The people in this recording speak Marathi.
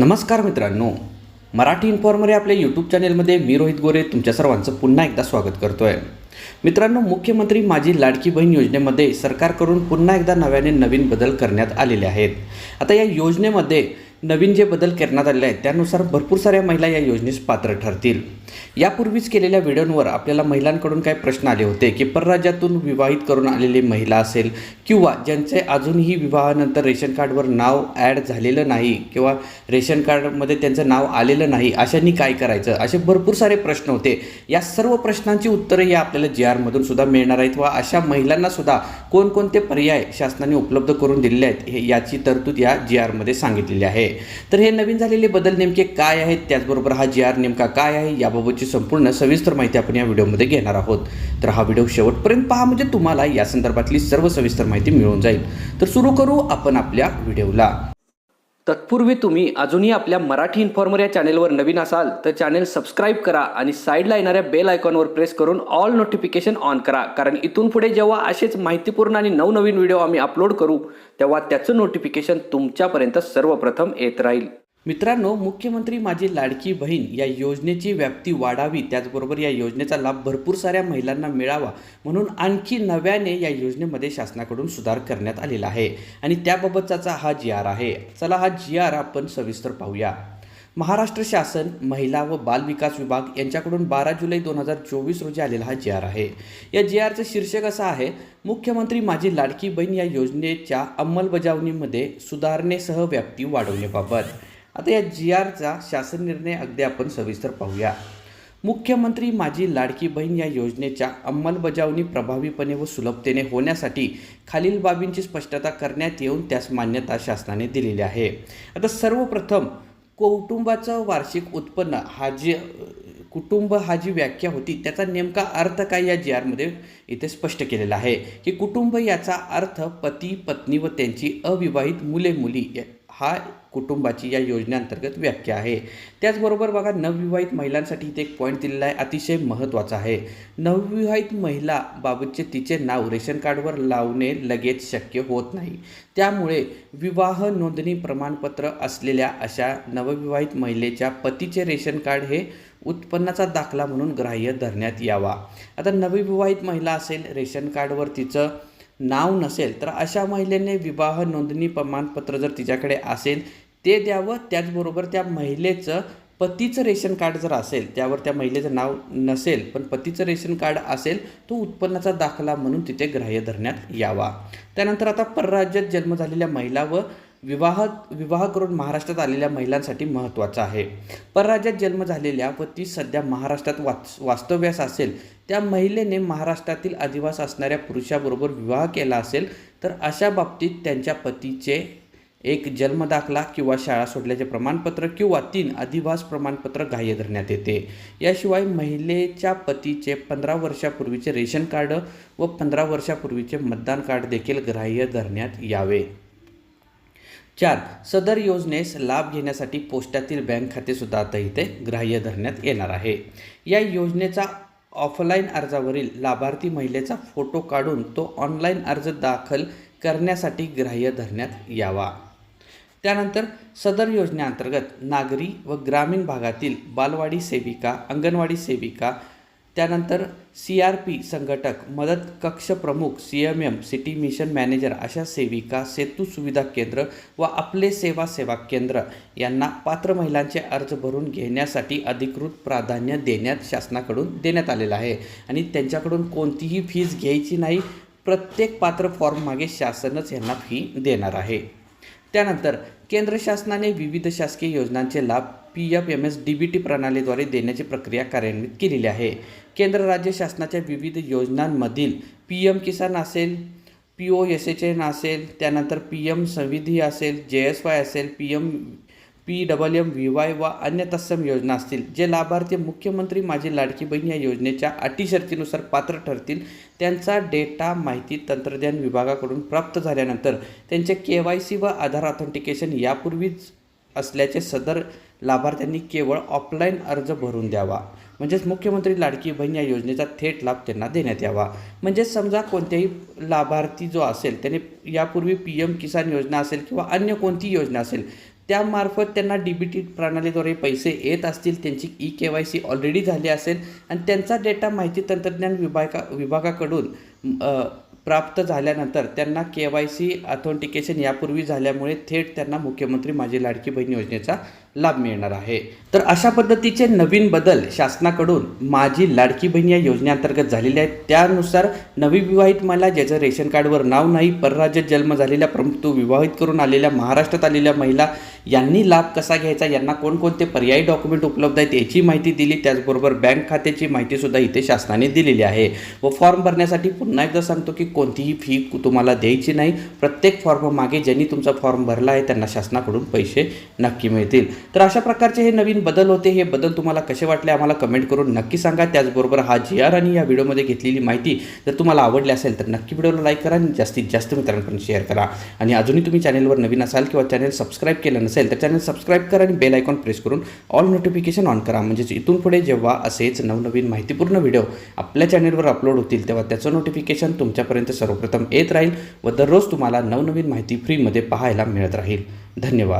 नमस्कार मित्रांनो. मराठी इन्फॉर्मर या आपल्या यूट्यूब चॅनेलमध्ये मी रोहित गोरे तुमच्या सर्वांचं पुन्हा एकदा स्वागत करतो आहे मित्रांनो मुख्यमंत्री माझी लाडकी बहीण योजनेमध्ये सरकारकडून पुन्हा एकदा नव्याने नवीन बदल करण्यात आलेले आहेत. आता या योजनेमध्ये नवीन जे बदल करण्यात आलेले आहेत त्यानुसार भरपूर साऱ्या महिला या योजनेस पात्र ठरतील. यापूर्वीच केलेल्या व्हिडिओंवर आपल्याला महिलांकडून काय प्रश्न आले होते की परराज्यातून विवाहित करून आलेली महिला असेल किंवा ज्यांचे अजूनही विवाहानंतर रेशन कार्डवर नाव ॲड झालेलं नाही किंवा रेशन कार्डमध्ये त्यांचं नाव आलेलं नाही अशांनी काय करायचं? असे भरपूर सारे प्रश्न होते. या सर्व प्रश्नांची उत्तरं या आपल्याला जी आरमधून सुद्धा मिळणार आहेत व अशा महिलांना सुद्धा कोणकोणते पर्याय शासनाने उपलब्ध करून दिलेले आहेत हे याची तरतूद या जी आरमध्ये सांगितलेली आहे. तर हे नवीन झालेले बदल नेमके काय आहेत? त्याचबरोबर हा जी आर नेमका काय आहे? याबाबतची संपूर्ण सविस्तर माहिती आपण या व्हिडिओमध्ये घेणार आहोत. तर हा व्हिडिओ शेवटपर्यंत पहा म्हणजे तुम्हाला या संदर्भातली सर्व सविस्तर माहिती मिळून जाईल. तर सुरू करू आपण आपल्या व्हिडिओला. तत्पूर्वी तुम्ही अजूनही आपल्या मराठी इन्फॉर्मर या चॅनेलवर नवीन असाल तर चॅनेल सबस्क्राईब करा आणि साईडला येणाऱ्या बेल आयकॉनवर प्रेस करून ऑल नोटिफिकेशन ऑन करा. कारण इथून पुढे जेव्हा असेच माहितीपूर्ण आणि नवनवीन व्हिडिओ आम्ही अपलोड करू तेव्हा त्याचं नोटिफिकेशन तुमच्यापर्यंत सर्वप्रथम येत राहील. मित्रांनो मुख्यमंत्री माझी लाडकी बहीण या योजनेची व्याप्ती वाढावी त्याचबरोबर या योजनेचा लाभ भरपूर साऱ्या महिलांना मिळावा म्हणून आणखी नव्याने या योजनेमध्ये शासनाकडून सुधार करण्यात आलेला आहे. आणि त्याबाबतचा हा जी आर आहे. चला हा जी आर आपण सविस्तर पाहूया. महाराष्ट्र शासन महिला व बाल विकास विभाग यांच्याकडून बारा जुलै दोन हजार चोवीस रोजी आलेला हा जी आर आहे. या जी आरचं शीर्षक असं आहे मुख्यमंत्री माझी लाडकी बहीण या योजनेच्या अंमलबजावणीमध्ये सुधारणेसह व्याप्ती वाढवण्याबाबत. आता या जी आरचा शासन निर्णय अगदी आपण सविस्तर पाहूया. मुख्यमंत्री माझी लाडकी बहीण या योजनेच्या अंमलबजावणी प्रभावीपणे व सुलभतेने होण्यासाठी खालील बाबींची स्पष्टता करण्यात येऊन त्यास मान्यता शासनाने दिलेली आहे. आता सर्वप्रथम कौटुंबाचं वार्षिक उत्पन्न हा जे कुटुंब हा जी व्याख्या होती त्याचा नेमका अर्थ काय या जी आरमध्ये इथे स्पष्ट केलेला आहे. की कुटुंब याचा अर्थ पती पत्नी व त्यांची अविवाहित मुले मुली हा कुटुंबाची या योजनेअंतर्गत व्याख्या आहे. त्याचबरोबर बघा नवविवाहित महिलांसाठी इथे एक पॉईंट दिलेला आहे अतिशय महत्त्वाचा आहे. नवविवाहित महिला बाबतचे तिचे नाव रेशन कार्डवर लावणे लगेच शक्य होत नाही. त्यामुळे विवाह नोंदणी प्रमाणपत्र असलेल्या अशा नवविवाहित महिलेच्या पतीचे रेशन कार्ड हे उत्पन्नाचा दाखला म्हणून ग्राह्य धरण्यात यावा. आता नवविवाहित महिला असेल रेशन कार्डवर तिचं नाव नसेल तर अशा महिलेने विवाह नोंदणी प्रमाणपत्र जर तिच्याकडे असेल ते द्यावं त्याचबरोबर त्या महिलेचं पतीचं रेशन कार्ड जर असेल त्यावर त्या महिलेचं नाव नसेल पण पतीचं रेशन कार्ड असेल तो उत्पन्नाचा दाखला म्हणून तिथे ग्राह्य धरण्यात यावा. त्यानंतर आता परराज्यात जन्म झालेल्या महिला व विवाह विवाह करून महाराष्ट्रात आलेल्या महिलांसाठी महत्त्वाचं आहे. परराज्यात जन्म झालेल्या व ती सध्या महाराष्ट्रात वाच वास्तव्यास असेल त्या महिलेने महाराष्ट्रातील अधिवास असणाऱ्या पुरुषाबरोबर विवाह केला असेल तर अशा बाबतीत त्यांच्या पतीचे एक जन्मदाखला किंवा शाळा सोडल्याचे प्रमाणपत्र किंवा तीन अधिवास प्रमाणपत्र ग्राह्य धरण्यात येते. याशिवाय महिलेच्या पतीचे पंधरा वर्षापूर्वीचे रेशन कार्ड व पंधरा वर्षापूर्वीचे मतदान कार्ड देखील ग्राह्य धरण्यात यावे. चार सदर योजनेस लाभ घेण्यासाठी पोस्टातील बँक खातेसुद्धा आता इथे ग्राह्य धरण्यात येणार आहे. या योजनेचा ऑफलाईन अर्जावरील लाभार्थी महिलेचा फोटो काढून तो ऑनलाईन अर्ज दाखल करण्यासाठी ग्राह्य धरण्यात यावा. त्यानंतर सदर योजनेअंतर्गत नागरी व ग्रामीण भागातील बालवाडी सेविका अंगणवाडी सेविका त्यानंतर सी आर पी संघटक मदत कक्ष प्रमुख C M M city mission manager अशा सेविका सेतू सुविधा केंद्र व आपले सेवा सेवा केंद्र यांना पात्र महिलांचे अर्ज भरून घेण्यासाठी अधिकृत प्राधान्य देण्यात शासनाकडून देण्यात आलेलं आहे. आणि त्यांच्याकडून कोणतीही फीज घ्यायची नाही. प्रत्येक पात्र फॉर्म मागे शासनच यांना फी देणार आहे. त्यानंतर केंद्र शासनाने विविध शासकीय योजनांचे लाभ P F M S D B T प्रणालीद्वारे देण्याची प्रक्रिया कार्यान्वित केलेली आहे. केंद्र राज्य शासनाच्या विविध योजनांमधील पी एम किसान असेल P O S H N असेल त्यानंतर पी एम संविधी असेल जे एस वाय असेल P M P double M V Y व अन्य तत्सम योजना असतील जे लाभार्थी मुख्यमंत्री माझी लाडकी बहीण या योजनेच्या अटी शर्तीनुसार पात्र ठरतील त्यांचा डेटा माहिती तंत्रज्ञान विभागाकडून प्राप्त झाल्यानंतर त्यांचे के वाय सी व आधार ऑथेंटिकेशन यापूर्वीच असल्याचे सदर लाभार्थ्यांनी केवळ ऑफलाईन अर्ज भरून द्यावा. म्हणजेच मुख्यमंत्री लाडकी बहीण या योजनेचा थेट लाभ त्यांना देण्यात यावा. म्हणजेच समजा कोणत्याही लाभार्थी जो असेल त्याने यापूर्वी पी एम किसान योजना असेल किंवा अन्य कोणती योजना असेल त्यामार्फत त्यांना डी बी टी प्रणालीद्वारे पैसे येत असतील त्यांची E K Y C already झाली असेल आणि त्यांचा डेटा माहिती तंत्रज्ञान विभागा विभागाकडून प्राप्त झाल्यानंतर त्यांना के वाय सी ऑथेंटिकेशन यापूर्वी झाल्यामुळे थेट त्यांना मुख्यमंत्री माझी लाडकी बहीण योजनेचा लाभ मिळणार आहे. तर अशा पद्धतीचे नवीन बदल शासनाकडून माझी लाडकी बहीण या योजनेअंतर्गत झालेले आहेत. त्यानुसार नवी विवाहित महिला ज्याचं रेशन कार्डवर नाव नाही परराज्यात जन्म झालेल्या परंतु विवाहित करून आलेल्या महाराष्ट्रात आलेल्या महिला यांनी लाभ कसा घ्यायचा यांना कोणकोणते पर्यायी डॉक्युमेंट उपलब्ध आहेत याची माहिती दिली. त्याचबरोबर बँक खात्याची माहितीसुद्धा इथे शासनाने दिलेली आहे. व फॉर्म भरण्यासाठी पुन्हा एकदा सांगतो की कोणतीही फी तुम्हाला द्यायची नाही. प्रत्येक फॉर्म मागे ज्यांनी तुमचा फॉर्म भरला आहे त्यांना शासनाकडून पैसे नक्की मिळतील. तर अशा प्रकारचे हे नवीन बदल होते हे बदल तुम्हाला कसे वाटले आम्हाला कमेंट करून नक्की सांगा. त्याचबरोबर हा जी आर आणि या व्हिडिओमध्ये घेतलेली माहिती जर तुम्हाला आवडली असेल तर नक्की व्हिडिओला लाईक करा आणि जास्तीत जास्त मित्रांपर्यंत शेअर करा. आणि अजूनही तुम्ही चॅनलवर नवीन असाल किंवा चॅनल सबस्क्राईब केलं नसेल तर चॅनल सबस्क्राईब करा आणि बेल आयकॉन प्रेस करून ऑल नोटिफिकेशन ऑन करा. म्हणजेच इथून पुढे जेव्हा असेच नवनवीन माहितीपूर्ण व्हिडिओ आपल्या चॅनलवर अपलोड होतील तेव्हा त्याचं नोटिफिकेशन तुमच्यापर्यंत सर्वप्रथम येत राहील व दररोज तुम्हाला नवनवीन माहिती फ्रीमध्ये पाहायला मिळत राहील. धन्यवाद.